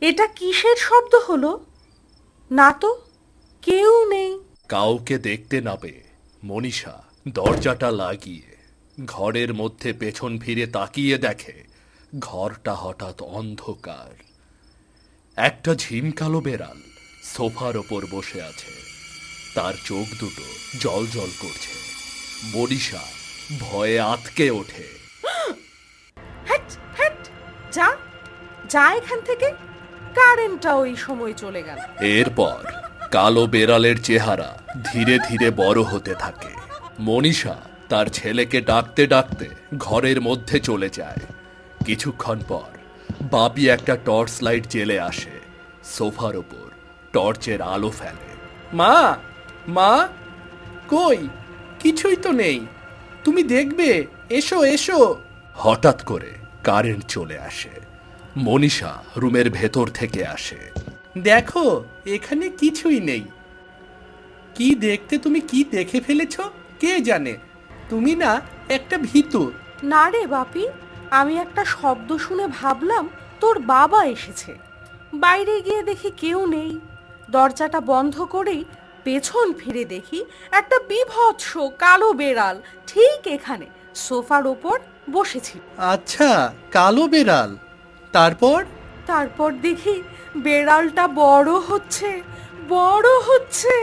এটা কিসের শব্দ হলো? না তো কেউ নেই। কাউকে দেখতে না পেয়ে মনীষা দরজাটা লাগিয়ে ঘরের মধ্যে পেছন ফিরে তাকিয়ে দেখে ঘরটা হঠাৎ অন্ধকার। একটা ঝিমকালো বেড়াল সোফার ওপর বসে আছে। তার চোখ দুটো জল জল করছে। মনীষা ভয়ে আতকে ওঠে। হ্যাট হ্যাট যা যা এখান থেকে। কারেন্টটা ওই সময় চলে গেল। এরপর কালো বেড়ালের চেহারা ধীরে ধীরে বড় হতে থাকে। মনীষা তার ছেলেকে ডাকতে ডাকতে ঘরের মধ্যে চলে যায়। কিছুক্ষণ পর বাপি একটা টর্চ লাইট জেলে আসে। সোফার ওপর টর্চের আলো ফেলে। মা মা কই? কিছুই তো নেই। তুমি দেখবে এসো এসো। হঠাৎ করে কারেন্ট চলে আসে। মনীষা রুমের ভেতর থেকে আসে। দেখো এখানে কিছুই নেই। কি দেখতে তুমি কি দেখে ফেলেছ? কে জানে? তুমি না একটা ভীতু। না রে বাপি আমি একটা শব্দ শুনে ভাবলাম তোর বাবা এসেছে। বাইরে গিয়ে দেখি কেউ নেই। দরজাটা বন্ধ করেই পেছন ফিরে দেখি একটা বিভৎস কালো বেড়াল ঠিক এখানে সোফার ওপর বসেছিল। আচ্ছা কালো বেড়াল। তারপর? তারপর দেখি বেড়ালটা বড় হচ্ছে বড় হচ্ছে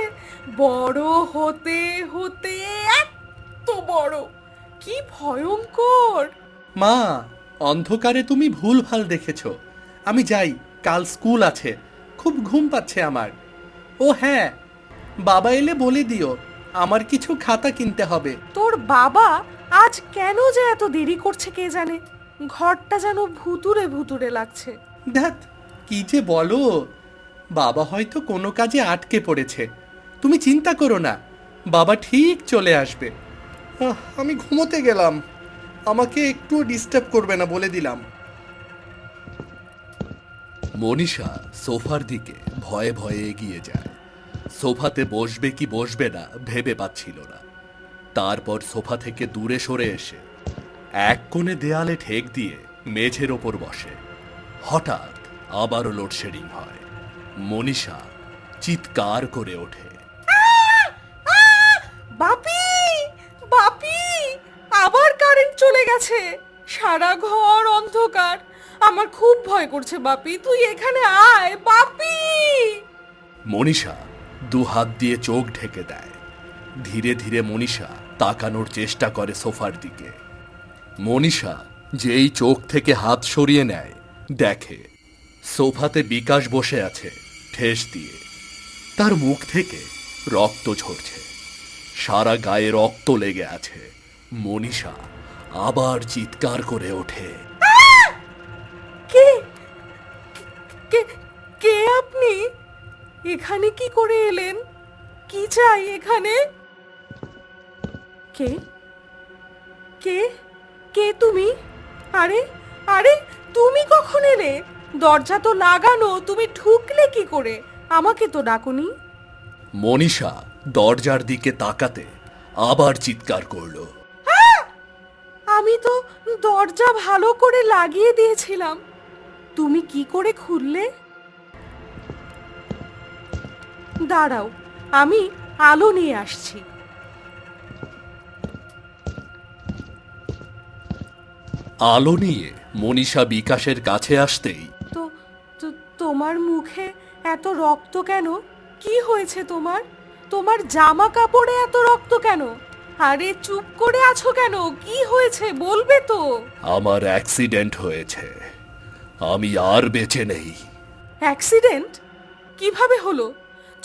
বড় হতে হতে এত বড়। কি ভয়ঙ্কর। মা অন্ধকারে তুমি ভুল ভালো দেখেছ। আমি যাই কাল স্কুল আছে খুব ঘুম পাচ্ছে আমার। ও হ্যাঁ বাবা এলে বলে দিও আমার কিছু খাতা কিনতে হবে। তোর বাবা আজ কেন যে এত দেরি করছে কে জানে? ঘরটা যেন ভুতুরে ভুতুরে লাগছে। ধ্যাত কি যে বলো? বাবা হয়তো কোনো কাজে আটকে পড়েছে। তুমি চিন্তা করো না বাবা ঠিক চলে আসবে। আহ, আমি ঘুমোতে গেলাম। আমাকে একটু ডিস্টার্ব করবে না বলে দিলাম। মনীষা সোফার দিকে ভয়ে ভয়ে এগিয়ে যায়। সোফাতে বসবে কি বসবে না ভেবে পাচ্ছিল না। তারপর সোফা থেকে দূরে সরে এসে এক কোণে দেয়ালে ঠেক দিয়ে মেঝের ওপর বসে। হঠাৎ আবারও লোডশেডিং হয়। মনীষা চিৎকার করে ওঠে। বাপি! বাপি! আবার কারেন্ট চলে গেছে। সারা ঘর অন্ধকার। আমার খুব ভয় করছে বাপি। তুই এখানে আয় বাপি! মনীষা দু হাত দিয়ে চোখ ঢেকে দেয়। ধীরে ধীরে মনীষা তাকানোর চেষ্টা করে সোফার দিকে। মনীষা যেই চোখ থেকে হাত সরিয়ে নেয়, দেখে। সোফাতে বিকাশ বসে আছে, ঠেস দিয়ে। তার মুখ থেকে রক্ত ঝরছে। সারা গায়ে রক্ত লেগে আছে। মনীষা আবার চিৎকার করে ওঠে। কে? কে কে আপনি? এখানে কি করে এলেন? কি চাই এখানে? কে? কে? কে তুমি? আরে আরে তুমি কখন এলে? দরজা তো লাগানো তুমি ঢুকলে কি করে? আমাকে তো ডাকুনি। মনীষা দরজার দিকে তাকাতে আবার চিৎকার করল। আমি তো দরজা ভালো করে লাগিয়ে দিয়েছিলাম। তুমি কি করে খুললে? দাঁড়াও আমি আলো নিয়ে আসছি। আলো নিয়ে মনীষা বিকাশের কাছে আসতেই তো তো- তোমার মুখে এত রক্ত কেন? কি হয়েছে তোমার? তোমার জামা কাপড়ে এত রক্ত কেন? আরে চুপ করে আছো কেন? কি হয়েছে? বলবে তো। আমার অ্যাক্সিডেন্ট হয়েছে। আমি আর বেঁচে নেই। অ্যাক্সিডেন্ট? কীভাবে হলো?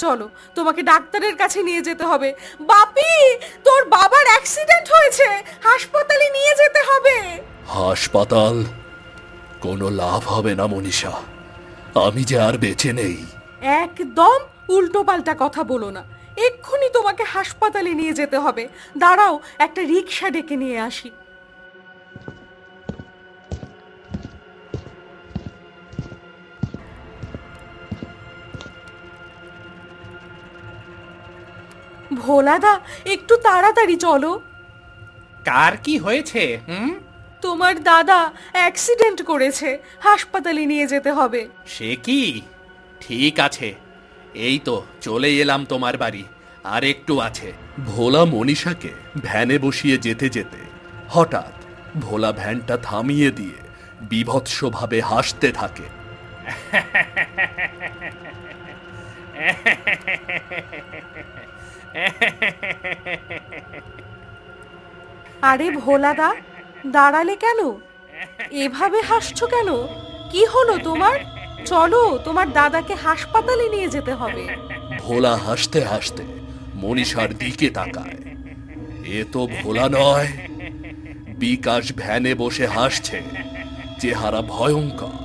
চলো তোমাকে ডাক্তারের কাছে নিয়ে যেতে হবে। বাপি তোর বাবার অ্যাক্সিডেন্ট হয়েছে। হাসপাতালে নিয়ে যেতে হবে। হাসপাতাল? কোনো লাভ হবে না মনীষা। আমি যে আর বেঁচে নেই। একদম উল্টো পাল্টা কথা বলো না। এক্ষুনি তোমাকে হাসপাতালে নিয়ে যেতে হবে। দাঁড়াও একটা রিক্সা ডেকে নিয়ে আসি। ভোলাদা একটু তাড়াতাড়ি চলো। কার কি হয়েছে হুম? তোমার দাদা অ্যাক্সিডেন্ট করেছে হাসপাতালে নিয়ে যেতে হবে। সে কি? ঠিক আছে এই তো চলে এলাম তোমার বাড়ি আর একটু আছে। ভোলা মনীষাকে ভ্যানে বসিয়ে যেতে যেতে হঠাৎ ভোলা ভ্যানটা থামিয়ে দিয়ে বিভৎসভাবে হাসতে থাকে। আরে ভোলাদা, দাঁড়ালে কেন? এভাবে হাসছো কেন? কি হলো তোমার? চলো, তোমার দাদাকে হাসপাতালে নিয়ে যেতে হবে। ভোলা হাসতে হাসতে মনীষার দিকে তাকায়। এ তো ভোলা নয়, বিকাশ ভ্যানে বসে হাসছে। চেহারা ভয়ঙ্কর,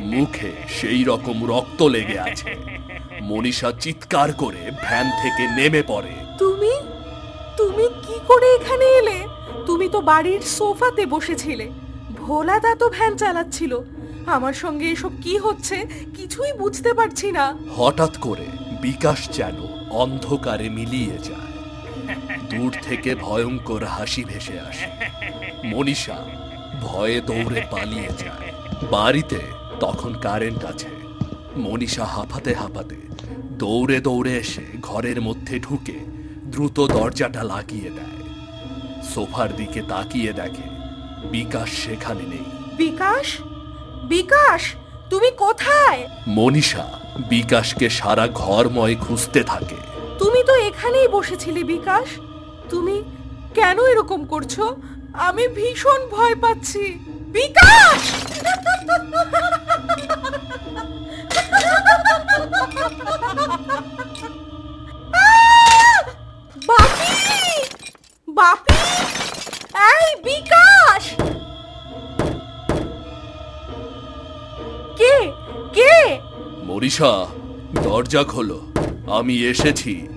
মুখে সেই রকম রক্ত লেগে আছে। মনীষা চিৎকার করে ভ্যান থেকে নেমে পড়ে। তুমি? তুমি কি করে এখানে এলে? তুমি তো বাড়ির সোফাতে বসেছিলে। ভোলা দা তো ভ্যান চালাচ্ছিল। আমার সঙ্গে এসব কি হচ্ছে কিছুই বুঝতে পারছি না। হঠাৎ করে বিকাশ যেন অন্ধকারে মিলিয়ে যায়। দূর থেকে ভয়ঙ্কর হাসি ভেসে আসে। মনীষা ভয়ে দৌড়ে পালিয়ে যায়। বাড়িতে তখন কারেন্ট আছে। মনীষা হাঁপাতে হাঁপাতে দৌড়ে দৌড়ে এসে ঘরের মধ্যে ঢুকে দ্রুত দরজাটা লাগিয়ে দেয়। সোফার দিকে তাকিয়ে দেখে বিকাশ সেখানে নেই। বিকাশ? বিকাশ তুমি কোথায়? মনীষা বিকাশকে সারা ঘরময় খুঁজতে থাকে। তুমি তো এখানেই বসেছিলে বিকাশ। তুমি কেন এরকম করছ? আমি ভীষণ ভয় পাচ্ছি। বিকাশ! মরিষা দরজা খোলো। আমি এসেছি।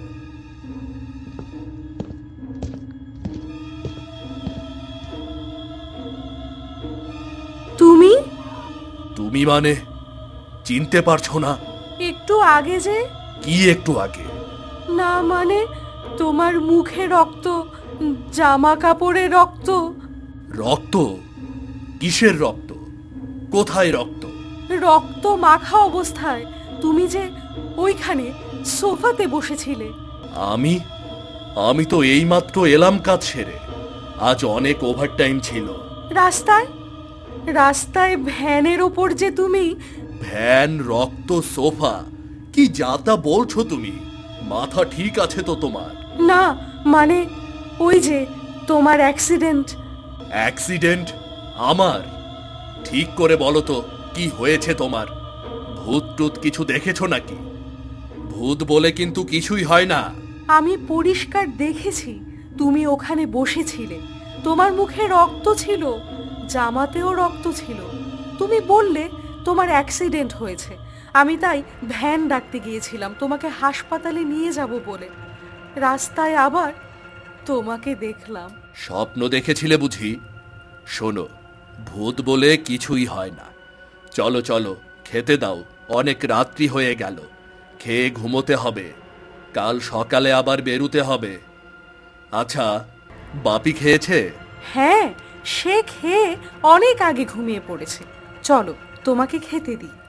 তুমি? তুমি মানে? চিনতে পারছ না? একটু আগে যে? কি একটু আগে? না মানে তোমার মুখে রক্ত জামা কাপড়ে রক্ত। রক্ত? কিসের রক্ত? কোথায় রক্ত? রক্ত মাখা অবস্থায় তুমি যে ওইখানে সোফাতে বসেছিলে। আমি? আমি তো এইমাত্র এলাম কাজ সেরে। আজ অনেক ওভারটাইম ছিল। রাস্তায়? রাস্তায় ভ্যানের ওপর যে তুমি? ভ্যান রক্ত সোফা কি যাতা বলছো তুমি? মাথা ঠিক আছে তো তোমার? না মানে ওই যে তোমার অ্যাক্সিডেন্ট অ্যাক্সিডেন্ট আমার? ঠিক করে বলো তো। কি হয়েছে তোমার? ভূত টুত কিছু দেখেছ নাকি? ভূত বলে কিন্তু কিছুই হয় না। আমি পরিষ্কার দেখেছি তুমি ওখানে বসেছিলে। তোমার মুখে রক্ত ছিল জামাতেও রক্ত ছিল। তুমি বললে তোমার অ্যাক্সিডেন্ট হয়েছে। আমি তাই ভ্যান ডাকতে গিয়েছিলাম তোমাকে হাসপাতালে নিয়ে যাব বলে। রাস্তায় আবার তোমাকে দেখলাম। স্বপ্ন দেখেছিলে বুঝি? শোনো ভূত বলে কিছুই হয় না। চলো চলো, খেতে দাও, অনেক রাত্রি হয়ে গেল। খেয়ে ঘুমোতে হবে। কাল সকালে আবার বেরুতে হবে। আচ্ছা বাপি খেয়েছে? হ্যাঁ সে খেয়ে অনেক আগে ঘুমিয়ে পড়েছে। চলো, তোমাকে খেতে দিই।